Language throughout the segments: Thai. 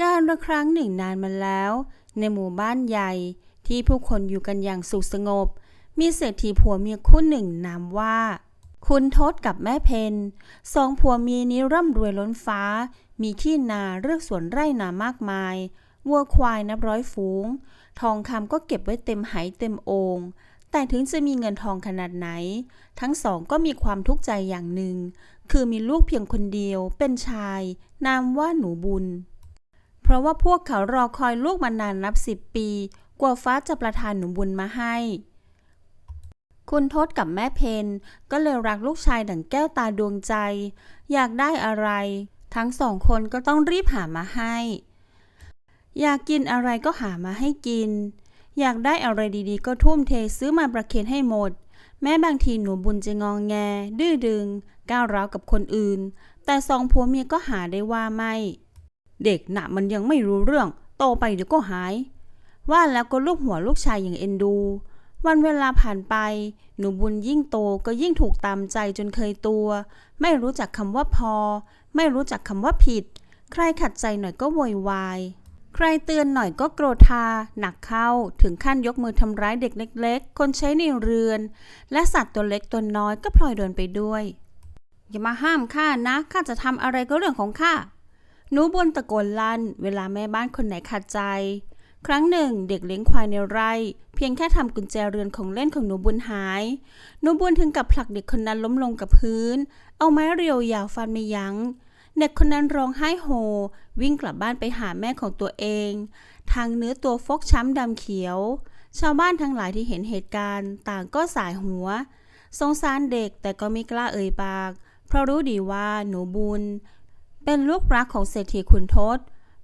การละครั้งหนึ่งนานมาแล้ว ในหมู่บ้านใหญ่ที่ผู้คนอยู่กันอย่างสุขสงบ มีเศรษฐีผัวเมียคู่หนึ่งนามว่า คุณทศกับแม่เพนสองผัวเมียนี้ร่ำรวยล้นฟ้า มีที่นาเลือกสวนไร่นามากมายวัวควายนับร้อยฝูง ทองคำก็เก็บไว้เต็มไหเต็มโองแต่ถึงจะมีเงินทองขนาดไหน ทั้งสองก็มีความทุกข์ใจอย่างหนึ่ง คือมีลูกเพียงคนเดียวเป็นชาย นามว่าหนูบุญ เพราะว่าพวกเขารอคอยลูกมานานนับสิบปี กว่าฟ้าจะประทานหนูบุญมาให้ คุณทศกับแม่เพนก็เลยรักลูกชายดั่งแก้วตาดวงใจ อยากได้อะไร ทั้งสองคนก็ต้องรีบหามาให้ อยากกินอะไรก็หามาให้กิน อยากได้อะไรดีๆ ก็ทุ่มเทซื้อมาประเคนให้หมด แม้บางทีหนูบุญจะงองแง ดื้อดึง ก้าวร้าวกับคนอื่น แต่สองผัวเมียก็หาได้ว่าไม่ เด็กน่ะมันยังไม่รู้เรื่อง โตไปเดี๋ยวก็หาย ว่าแล้วก็ลูกหัวลูกชายอย่างเอ็นดู วันเวลาผ่านไป หนูบุญยิ่งโตก็ยิ่งถูกตามใจจนเคยตัว ไม่รู้จักคำว่าพอ ไม่รู้จักคำว่าผิด ใครขัดใจหน่อยก็โวยวายใครเตือนหน่อยก็โกรธา หนักเข้าถึงขั้นยกมือทำร้ายเด็กเล็ก ๆ คนใช้ในเรือน และสัตว์ตัวเล็กตัวน้อยก็พลอยโดนไปด้วย อย่ามาห้ามข้านะข้าจะทำอะไรก็เรื่องของข้า หนูบนตะโกนลั่น เวลาแม่บ้านคนไหนขัดใจ ครั้งหนึ่งเด็กเลี้ยงควายในไร่ เพียงแค่ทำกุญแจเรือนของเล่นของหนูบุญหาย หนูบุญถึงกับผลักเด็กคนนั้นล้มลงกับพื้น เอาไม้เรียวยาวฟันไม่ยัง้ง เด็กคนนั้นร้องไห้โฮ วิ่งกลับบ้านไปหาแม่ของตัวเอง ทางเนื้อตัวฟกช้ำดำเขียว ชาวบ้านทั้งหลายที่เห็นเหตุการณ์ ต่างก็สายหัว สงสารเด็กแต่ก็ไม่กล้าเอ่ยปาก เพราะรู้ดีว่าหนูบุญ เป็นลูกรักของเศรษฐีขุนทศ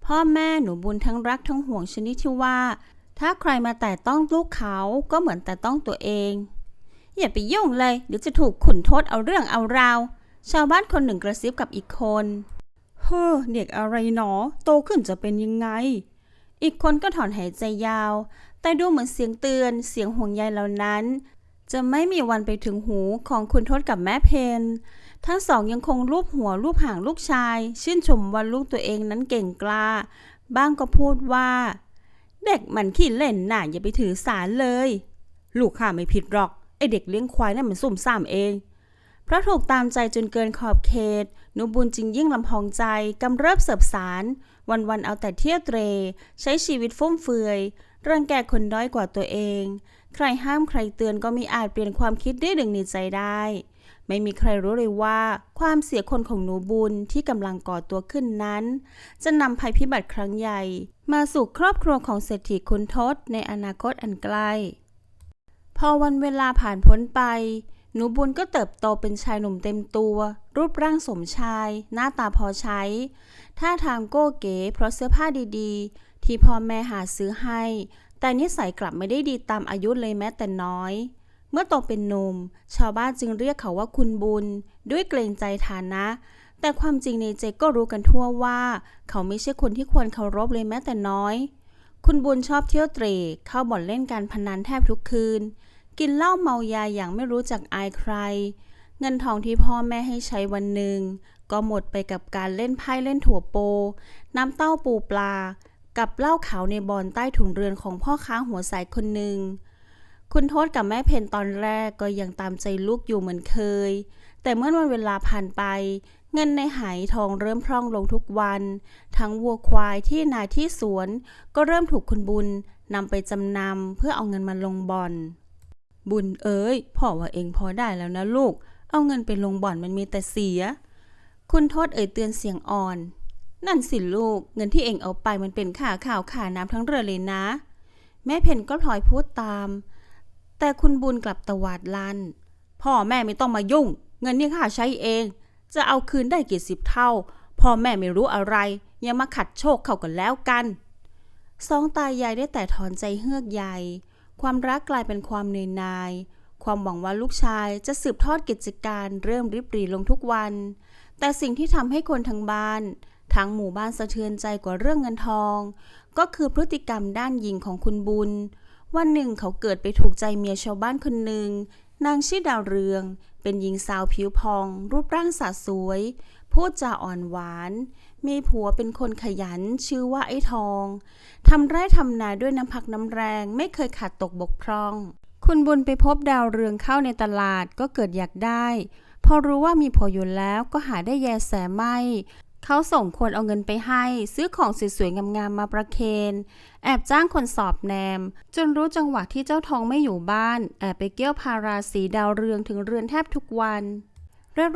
พ่อแม่หนูบุญทั้งรักทั้งห่วงชนิดที่ว่า ถ้าใครมาแต่ต้องลูกเขาก็เหมือนแต่ต้องตัวเอง อย่าไปยุ่งเลยเดี๋ยวจะถูกขุนทศเอาเรื่องเอาราว ชาวบ้านคนหนึ่งกระซิบกับอีกคน เฮ้อเด็กอะไรหนอ โตขึ้นจะเป็นยังไง อีกคนก็ถอนหายใจยาว แต่ดูเหมือนเสียงเตือนเสียงห่วงใยเหล่านั้น จะไม่มีวันไปถึงหูของคุณทศกับแม่เพน ทั้งสองยังคงรูปหัวรูปหางลูกชาย ชื่นชมว่าลูกตัวเองนั้นเก่งกล้า บ้างก็พูดว่า เด็กมันขี้เล่นน่ะอย่าไปถือสารเลย ลูกข้าไม่ผิดหรอก ไอเด็กเลี้ยงควายนั่นมันสุ่มซ่ามเอง เพราะถูกตามใจจนเกินขอบเขตหนูบุญจึงยิ่งลำพองใจกำเริบเสบสาร วันๆเอาแต่เที่ยวเตร ใช้ชีวิตฟุ่มเฟือยรังแกคนด้อยกว่าตัวเอง ใครห้ามใครเตือนก็ม่อาจเปลี่ยนความคิดได้ดึงในใจได้ ไม่มีใครรู้เลยว่า ความเสียคนของหนูบุญที่กำลังก่อตัวขึ้นนั้น จะนำภัยพิบัติครั้งใหญ่ มาสู่ครอบครัวของเศรษฐีคุณทศในอนาคตอันใกล้ พอวันเวลาผ่านพ้นไป หนูบุญก็เติบโตเป็นชายหนุ่มเต็มตัว รูปร่างสมชาย หน้าตาพอใช้ ท่าทางโก้เก๋เพราะเสื้อผ้าดีๆ ที่พ่อแม่หาซื้อให้ แต่นิสัยกลับไม่ได้ดีตามอายุเลยแม้แต่น้อย เมื่อโตเป็นนม ชาวบ้านจึงเรียกเขาว่าคุณบุญ ด้วยเกรงใจฐานะ แต่ความจริงในใจก็รู้กันทั่วว่า เขาไม่ใช่คนที่ควรเคารพเลยแม้แต่น้อย คุณบุญชอบเที่ยวเตร่เข้าบ่อนเล่นการพนันแทบทุกคืน กินเหล้าเมายาอย่างไม่รู้จักอายใคร เงินทองที่พ่อแม่ให้ใช้วันหนึ่ง ก็หมดไปกับการเล่นไพ่เล่นถั่วโป น้ำเต้าปูปลา กับเหล้าขาวในบอนใต้ถุนเรือนของพ่อค้าหัวสายคนหนึ่ง คุณโทษกับแม่เพนตอนแรกก็ยังตามใจลูกอยู่เหมือนเคย แต่เมื่อวันเวลาผ่านไป เงินในหายทองเริ่มพร่องลงทุกวัน ทั้งวัวควายที่นาที่สวน ก็เริ่มถูกคุณบุญนำไปจำนำเพื่อเอาเงินมาลงบ่อน บุญเอ๋ยพ่อว่าเองพอได้แล้วนะลูก เอาเงินไปลงบ่อนมันมีแต่เสีย คุณโทษเอ่ยเตือนเสียงอ่อน นั่นสิลูกเงินที่เองเอาไปมันเป็นค่าข้าวค่าน้ำทั้งเรือเลยนะ แม่เพนก็พลอยพูดตาม แต่คุณบุญกลับตวาดลัน พ่อแม่ไม่ต้องมายุ่ง เงินนี่ข้าใช้เอง จะเอาคืนได้กี่สิบเท่า พ่อแม่ไม่รู้อะไร อย่ามาขัดโชคเขากันแล้วกัน สองตายายได้แต่ถอนใจเฮือกใหญ่ ความรักกลายเป็นความเหนื่อยหน่าย ความหวังว่าลูกชายจะสืบทอดกิจการเริ่มริบหรี่ลงทุกวัน แต่สิ่งที่ทำให้คนทั้งบ้านทั้งหมู่บ้านสะเทือนใจกว่าเรื่องเงินทอง ก็คือพฤติกรรมด้านหญิงของคุณบุญ วันหนึ่งเขาเกิดไปถูกใจเมียชาวบ้านคนหนึ่ง นางชื่อดาวเรือง เป็นหญิงสาวผิวพอง รูปร่างสาสวย พูดจาอ่อนหวาน มีผัวเป็นคนขยัน ชื่อว่าไอ้ทอง ทำไร่ทำนาด้วยน้ำพักน้ำแรงไม่เคยขาดตกบกพร่อง คุณบุญไปพบดาวเรืองเข้าในตลาดก็เกิดอยากได้ พอรู้ว่ามีผัวอยู่แล้วก็หาได้แยแสไม่เขาส่งคนเอาเงินไปให้ ซื้อของสวยๆงามๆมาประเคน แอบจ้างคนสอบแนม จนรู้จังหวะที่เจ้าทองไม่อยู่บ้าน แอบไปเกี้ยวพาราสีดาวเรืองถึงเรือนแทบทุกวัน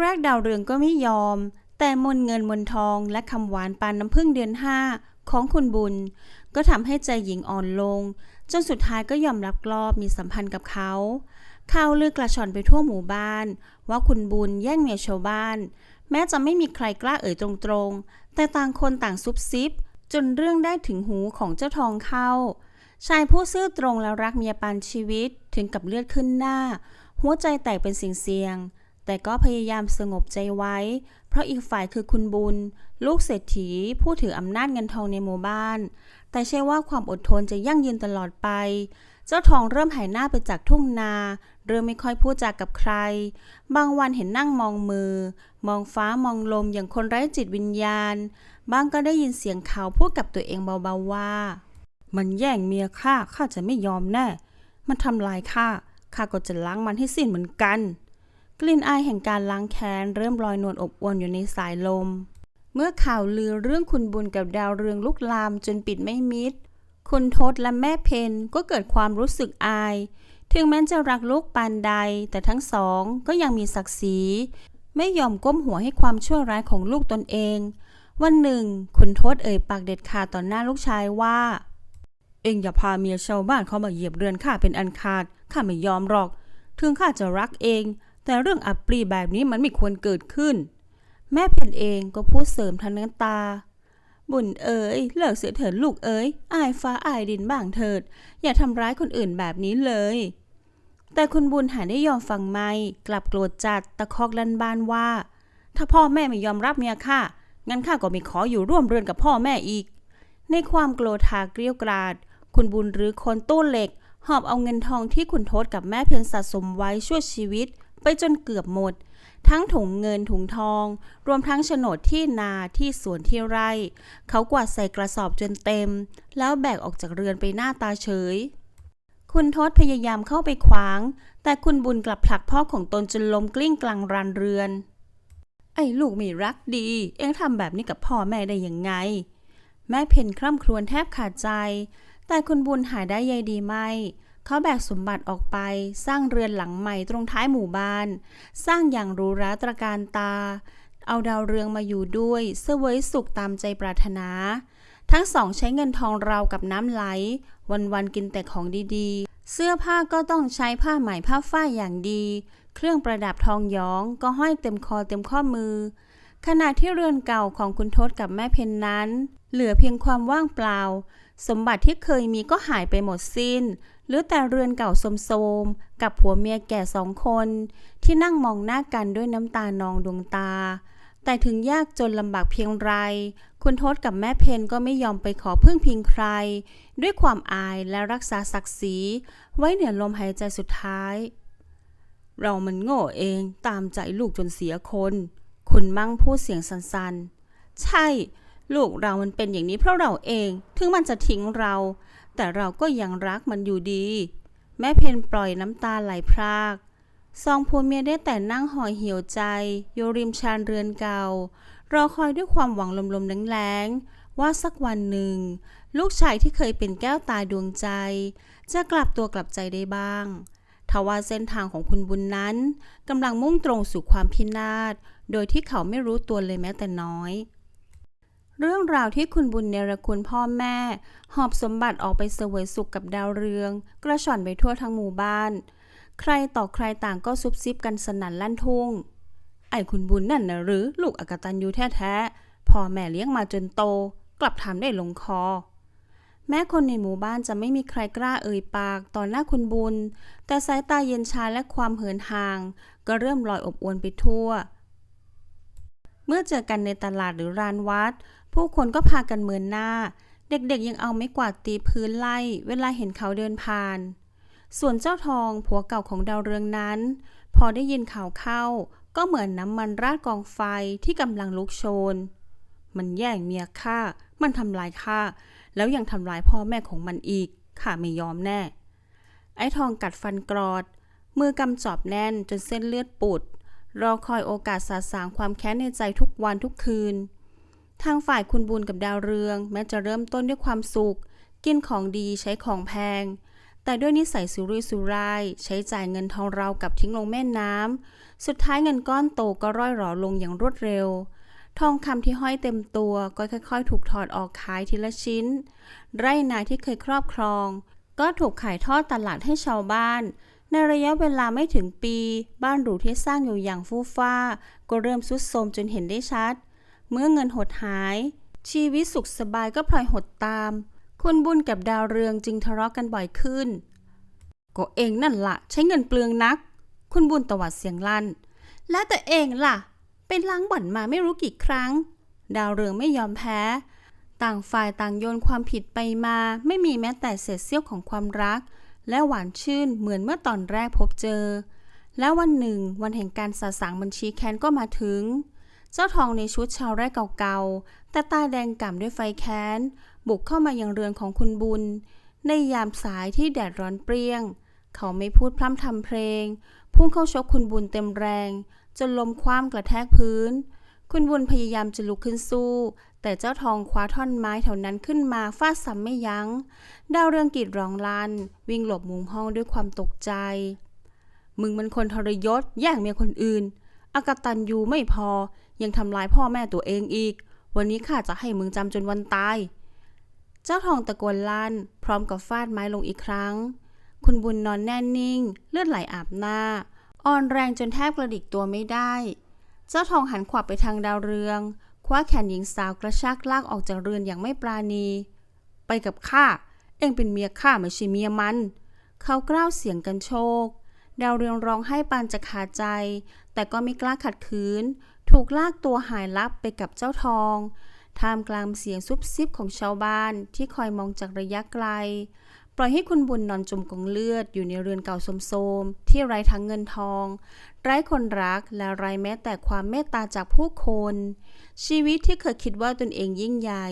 แรกๆดาวเรืองก็ไม่ยอม แต่มนเงินมนทองและคำหวานปานน้ำพึ่งเดือนห้าของคุณบุญ ก็ทำให้ใจหญิงอ่อนลง จนสุดท้ายก็ยอมรับกลอบมีสัมพันธ์กับเขาข่าวลือกระชอนไปทั่วหมู่บ้าน ว่าคุณบุญแย่งเมียชาวบ้าน แม้จะไม่มีใครกล้าเอ่ยตรงๆ แต่ต่างคนต่างซุบซิบ จนเรื่องได้ถึงหูของเจ้าทองเข้า ชายผู้ซื่อตรงและรักเมียปานชีวิตถึงกับเลือดขึ้นหน้า หัวใจแตกเป็นสิ่งเสียง แต่ก็พยายามสงบใจไว้ เพราะอีกฝ่ายคือคุณบุญ ลูกเศรษฐีผู้ถืออำนาจเงินทองในหมู่บ้าน แต่ใช่ว่าความอดทนจะยั่งยืนตลอดไป เจ้าทองเริ่มหายหน้าไปจากทุ่งนา เริ่มไม่ค่อยพูดจากับใคร บางวันเห็นนั่งมองมือ มองฟ้ามองลมอย่างคนไร้จิตวิญญาณ บางก็ได้ยินเสียงเขาพูดกับตัวเองเบาๆว่า มันแย่งเมียข้าข้าจะไม่ยอมแน่ มันทำลายข้าข้าก็จะล้างมันให้สิ้นเหมือนกัน กลิ่นอายแห่งการล้างแค้นเริ่มลอยนวลอบอวนอยู่ในสายลม เมื่อข่าวลือเรื่องคุณบุญกับดาวเรืองลุกลามจนปิดไม่มิด คุณทศและแม่เพนก็เกิดความรู้สึกอาย ถึงแม้จะรักลูกปานใด แต่ทั้งสองก็ยังมีศักดิ์ศรี ไม่ยอมก้มหัวให้ความชั่วร้ายของลูกตนเอง วันหนึ่ง คุณทศเอ่ยปากเด็ดขาดต่อหน้าลูกชายว่า เอ็งอย่าพาเมียชาวบ้านเขามาเหยียบเรือนข้าเป็นอันขาด ข้าไม่ยอมหรอก ถึงข้าจะรักเอง แต่เรื่องอับปรีแบบนี้มันไม่ควรเกิดขึ้น แม่เพนเองก็พูดเสริมทั้งน้ำตา บุญเอ๋ยเลิกเสียเถิดลูกเอ๋ยอายฟ้าอายดินบ้างเถิด อย่าทำร้ายคนอื่นแบบนี้เลย แต่คุณบุญหาได้ยอมฟังไม่กลับโกรธจัดตะคอกลันบานว่า ถ้าพ่อแม่ไม่ยอมรับเมียข้างั้นข้าก็ไม่ขออยู่ร่วมเรือนกับพ่อแม่อีก ในความโกรธาเกรี้ยวกราด คุณบุญหรือคนตู้เหล็ก หอบเอาเงินทองที่คุณโทษกับแม่เพียงสะสมไว้ชั่วชีวิต ไปจนเกือบหมด ทั้งถุงเงินถุงทอง รวมทั้งโฉนดที่นาที่สวนที่ไร่ เขากวาดใส่กระสอบจนเต็ม แล้วแบกออกจากเรือนไปหน้าตาเฉย คุณทศพยายามเข้าไปขวาง แต่คุณบุญกลับผลักพ่อของตนจนล้มกลิ้งกลางรานเรือน ไอ้ลูกไม่รักดี เอ็งทำแบบนี้กับพ่อแม่ได้ยังไง แม่เพนคร่ำครวญแทบขาดใจ แต่คุณบุญหาได้ใยดีไม่ เขาแบกสมบัติออกไปสร้างเรือนหลังใหม่ตรงท้ายหมู่บ้าน สร้างอย่างหรูหราตระการตา เอาดาวเรืองมาอยู่ด้วยเสวยสุขตามใจปรารถนา ทั้งสองใช้เงินทองราวกับน้ำไหล วันๆกินแต่ของดีๆ เสื้อผ้าก็ต้องใช้ผ้าไหมผ้าฝ้ายอย่างดี เครื่องประดับทองหยองก็ห้อยเต็มคอเต็มข้อมือ ขณะที่เรือนเก่าของคุณทศกับแม่เพนนั้น เหลือเพียงความว่างเปล่า สมบัติที่เคยมีก็หายไปหมดสิ้น หลือแต่เรือนเก่าโสมๆ กับผัวเมียแก่สองคน ที่นั่งมองหน้ากันด้วยน้ำตานองดวงตา แต่ถึงยากจนลำบากเพียงไร คุณทศกับแม่เพนก็ไม่ยอมไปขอพึ่งพิงใคร ด้วยความอายและรักษาศักดิ์ศรี ไว้เหนือลมหายใจสุดท้าย เรามันโง่เองตามใจลูกจนเสียคน คุณมั่งพูดเสียงสันๆ ใช่ลูกเรามันเป็นอย่างนี้เพราะเราเอง ถึงมันจะทิ้งเรา แต่เราก็ยังรักมันอยู่ดี แม่เพนปล่อยน้ำตาไหลพรากสองผัวเมียได้แต่นั่งห่อเหี่ยวใจ อยู่ริมชานเรือนเก่า รอคอยด้วยความหวังลมๆแรงๆ ว่าสักวันหนึ่ง ลูกชายที่เคยเป็นแก้วตาดวงใจ จะกลับตัวกลับใจได้บ้างทว่าเส้นทางของคุณบุญนั้นกำลังมุ่งตรงสู่ความพินาศ โดยที่เขาไม่รู้ตัวเลยแม้แต่น้อย เรื่องราวที่คุณบุญเนรคุณพ่อแม่ หอบสมบัติออกไปเสวยสุขกับดาวเรือง กระชอนไปทั่วทั้งหมู่บ้าน ใครต่อใครต่างก็ซุบซิบกันสนั่นลั่นทุ่ง ไอ้คุณบุญนั่นนะหรือลูกอกตันยูแท้ๆพ่อแม่เลี้ยงมาจนโต กลับทำได้ลงคอ แม้คนในหมู่บ้านจะไม่มีใครกล้าเอ่ยปากต่อหน้าคุณบุญ แต่สายตาเย็นชาและความเหินห่าง ก็เริ่มลอยอบอวนไปทั่ว เมื่อเจอกันในตลาดหรือร้านวัด ผู้คนก็พากันเมินหน้า เด็กๆยังเอาไม้กวาดตีพื้นไล่ เวลาเห็นเขาเดินผ่าน ส่วนเจ้าทองผัวเก่าของดาวเรืองนั้น พอได้ยินข่าวเข้า ก็เหมือนน้ำมันราดกองไฟที่กำลังลุกโชน มันแย่งเมียข้า มันทำลายข้า แล้วยังทำลายพ่อแม่ของมันอีก ข้าไม่ยอมแน่ ไอ้ทองกัดฟันกรอด มือกำจอบแน่นจนเส้นเลือดปุด รอคอยโอกาสสาสางความแค้นในใจทุกวันทุกคืน ทางฝ่ายคุณบุญกับดาวเรือง แม้จะเริ่มต้นด้วยความสุข กินของดีใช้ของแพง แต่ด้วยนิสัยสุรุ่ยสุร่าย ใช้จ่ายเงินทองเรากับทิ้งลงแม่น้ำ สุดท้ายเงินก้อนโตก็ร่อยหรอลงอย่างรวดเร็ว ทองคำที่ห้อยเต็มตัวก็ค่อย ๆ ถูกถอดออกขายทีละชิ้น ไร่นาที่เคยครอบครอง ก็ถูกขายทอดตลาดให้ชาวบ้านในระยะเวลาไม่ถึงปี บ้านหรูที่สร้างอยู่อย่างฟู่ฟ้า ก็เริ่มสุดโทรมจนเห็นได้ชัด เมื่อเงินหดหาย ชีวิตสุขสบายก็พลอยหดตาม คุณบุญกับดาวเรืองจึงทะเลาะกันบ่อยขึ้น ก็เองนั่นละใช้เงินเปลืองนัก คุณบุญตวัดเสียงลั่น แล้วแต่เองล่ะ เป็นล้างบ่อนมาไม่รู้กี่ครั้ง ดาวเรืองไม่ยอมแพ้ ต่างฝ่ายต่างโยนความผิดไปมา ไม่มีแม้แต่เศษเสี้ยวของความรัก และหวานชื่นเหมือนเมื่อตอนแรกพบเจอ แล้ววันหนึ่ง วันแห่งการสาสางบัญชีแค้นก็มาถึง เจ้าทองในชุดชาวไร่เก่าๆ แต่ตาแดงก่ำด้วยไฟแค้น บุกเข้ามายังเรือนของคุณบุญ ในยามสายที่แดดร้อนเปรี้ยง เขาไม่พูดพร่ำทำเพลง พุ่งเข้าชกคุณบุญเต็มแรง จนลมคว้ามกระแทกพื้น คุณบุญพยายามจะลุกขึ้นสู้ แต่เจ้าทองคว้าท่อนไม้แถวนั้นขึ้นมาฟาดซ้ำไม่ยัง้ง ดาวเรืองกรีดร้องลั่น วิ่งหลบมุมห้องด้วยความตกใจ มึงมันคนทรยศแย่งเมียคนอื่นอากตันยูไม่พอ ยังทำลายพ่อแม่ตัวเองอีก วันนี้ข้าจะให้มึงจำจนวันตาย เจ้าทองตะโกนลั่น พร้อมกับฟาดไม้ลงอีกครั้ง คุณบุญนอนแน่นิ่ง เลือดไหลอาบหน้า อ่อนแรงจนแทบกระดิกตัวไม่ได้ เจ้าทองหันขวับไปทางดาวเรือง คว้าแขนหญิงสาวกระชากลากออกจากเรือนอย่างไม่ปราณี ไปกับข้า เอ็งเป็นเมียข้าไม่ใช่เมียมัน เขากล้าวเสียงกันโชคดาวเรืองร้องไห้ปานจะขาดใจ แต่ก็ไม่กล้าขัดขืน ถูกลากตัวหายลับไปกับเจ้าทอง ท่ามกลางเสียงซุบซิบของชาวบ้านที่คอยมองจากระยะไกล ปล่อยให้คุณบุญนอนจมกองเลือดอยู่ในเรือนเก่าโสมๆที่ไร้ทั้งเงินทอง ไร้คนรักและไร้แม้แต่ความเมตตาจากผู้คน ชีวิตที่เคยคิดว่าตนเองยิ่งใหญ่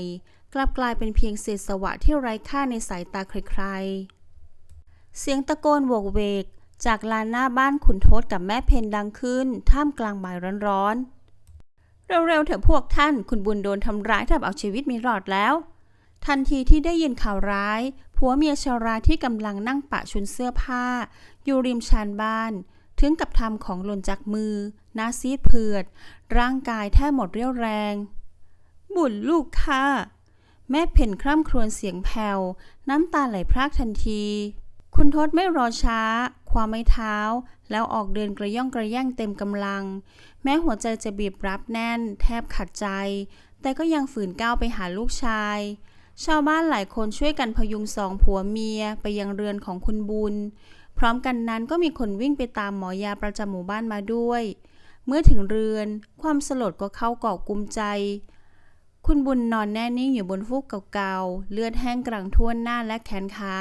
กลับกลายเป็นเพียงเศษสวะที่ไร้ค่าในสายตาใครๆ เสียงตะโกนโวกเวกจากลานหน้าบ้านขุนทศกับแม่เพนดังขึ้น ท่ามกลางบ่ายร้อนๆ เร็วๆเถอะพวกท่าน คุณบุญโดนทำร้ายแทบเอาชีวิตไม่รอดแล้ว ทันทีที่ได้ยินข่าวร้าย ผัวเมียชาวราที่กำลังนั่งปะชุนเสื้อผ้า อยู่ริมชานบ้าน ถึงกับทำของหล่นจากมือ หน้าซีดเผือด ร่างกายแทบหมดเรี่ยวแรง บุญลูกค่ะ แม่เพ่นคร่ำครวญเสียงแผ่ว น้ำตาไหลพรากทันที คุณทศไม่รอช้า ความไม่เท้า แล้วออกเดินกระย่องกระแย่งเต็มกำลัง แม้หัวใจจะบีบรับแน่น แทบขัดใจ แต่ก็ยังฝืนก้าวไปหาลูกชาย ชาวบ้านหลายคนช่วยกันพยุงสองผัวเมียไปยังเรือนของคุณบุญ พร้อมกันนั้นก็มีคนวิ่งไปตามหมอยาประจำหมู่บ้านมาด้วย เมื่อถึงเรือน ความสลดก็เข้าเกาะกุมใจ คุณบุญนอนแน่นิ่งอยู่บนฟูกเก่าๆ เลือดแห้งกรังท่วนหน้าและแขนขา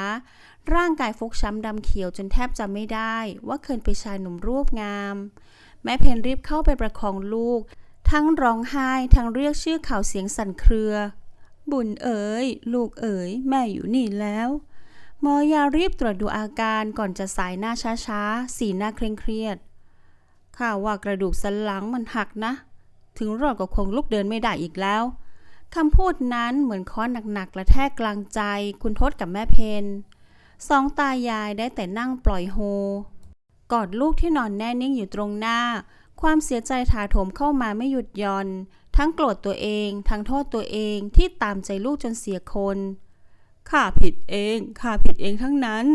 ร่างกายฟกช้ำดำเขียวจนแทบจำไม่ได้ว่าเคยเป็นชายหนุ่มรูปงาม แม่เพนรีบเข้าไปประคองลูก ทั้งร้องไห้ทั้งเรียกชื่อเขาวเสียงสั่นเครือ บุญเอ๋ยลูกเอ๋ยแม่อยู่นี่แล้วหมอยารีบตรวจดูอาการก่อนจะสายหน้าช้าๆ สีหน้าเคร่งเครียด ข้าว่ากระดูกสันหลังมันหักนะ ถึงรอดก็คงลุกเดินไม่ได้อีกแล้วคำพูดนั้นเหมือนค้อนหนักๆกระแทกกลางใจ คุณทศกับแม่เพน สองตายายได้แต่นั่งปล่อยโฮ กอดลูกที่นอนแน่นิ่งอยู่ตรงหน้า ความเสียใจถาโถมเข้ามาไม่หยุดย่อน ทั้งโกรธตัวเอง ทั้งโทษตัวเองที่ตามใจลูกจนเสียคนข้าผิดเองข้าผิดเองทั้งนั้น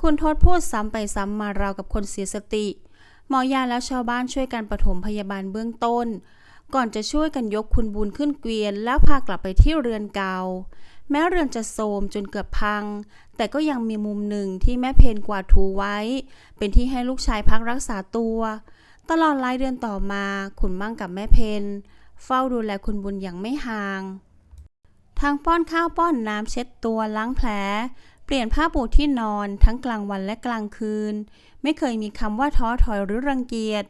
คุณทศพูดซ้ำไปซ้ำมาราวกับคนเสียสติ หมอยาและชาวบ้านช่วยกันปฐมพยาบาลเบื้องต้น ก่อนจะช่วยกันยกคุณบุญขึ้นเกวียน แล้วพากลับไปที่เรือนเก่า แม้เรือนจะโทรมจนเกือบพัง แต่ก็ยังมีมุมหนึ่งที่แม่เพนกวาดถูไว้ เป็นที่ให้ลูกชายพักรักษาตัว ตลอดหลายเดือนต่อมาขุนมั่งกับแม่เพนเฝ้าดูแลคุณบุญอย่างไม่ห่างทางป้อนข้าวป้อนน้ำเช็ดตัวล้างแผล เปลี่ยนผ้าปูที่นอนทั้งกลางวันและกลางคืน ไม่เคยมีคำว่าท้อถอยหรือรังเกียจ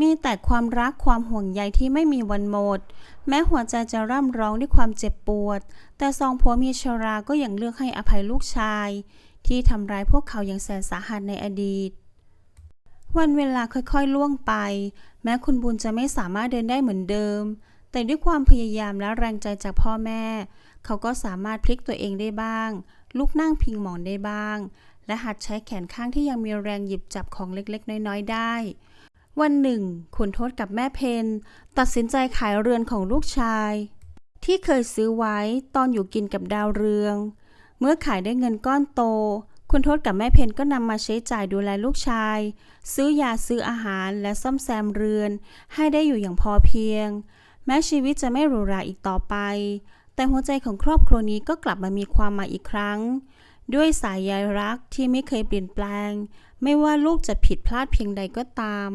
มีแต่ความรักความห่วงใยที่ไม่มีวันหมด แม้หัวใจจะร่ำร้องด้วยความเจ็บปวด แต่สองผัวเมียชราก็ยังเลือกให้อภัยลูกชาย ที่ทำร้ายพวกเขาอย่างแสนสาหัสในอดีต วันเวลาค่อยๆล่วงไป แม้คุณบุญจะไม่สามารถเดินได้เหมือนเดิม แต่ด้วยความพยายามและแรงใจจากพ่อแม่ เขาก็สามารถพลิกตัวเองได้บ้าง ลุกนั่งพิงหมอนได้บ้าง และหัดใช้แขนข้างที่ยังมีแรงหยิบจับของเล็กๆ น้อยๆได้ วันหนึ่งคุณทศกับแม่เพนตัดสินใจขายเรือนของลูกชาย ที่เคยซื้อไว้ตอนอยู่กินกับดาวเรือง เมื่อขายได้เงินก้อนโต คุณทศกับแม่เพนก็นำมาใช้จ่ายดูแลลูกชาย ซื้อยาซื้ออาหารและซ่อมแซมเรือน ให้ได้อยู่อย่างพอเพียง แม้ชีวิตจะไม่หรูหราอีกต่อไป แต่หัวใจของครอบครัวนี้ก็กลับมามีความหมายอีกครั้ง ด้วยสายใยรักที่ไม่เคยเปลี่ยนแปลง ไม่ว่าลูกจะผิดพลาดเพียงใดก็ตาม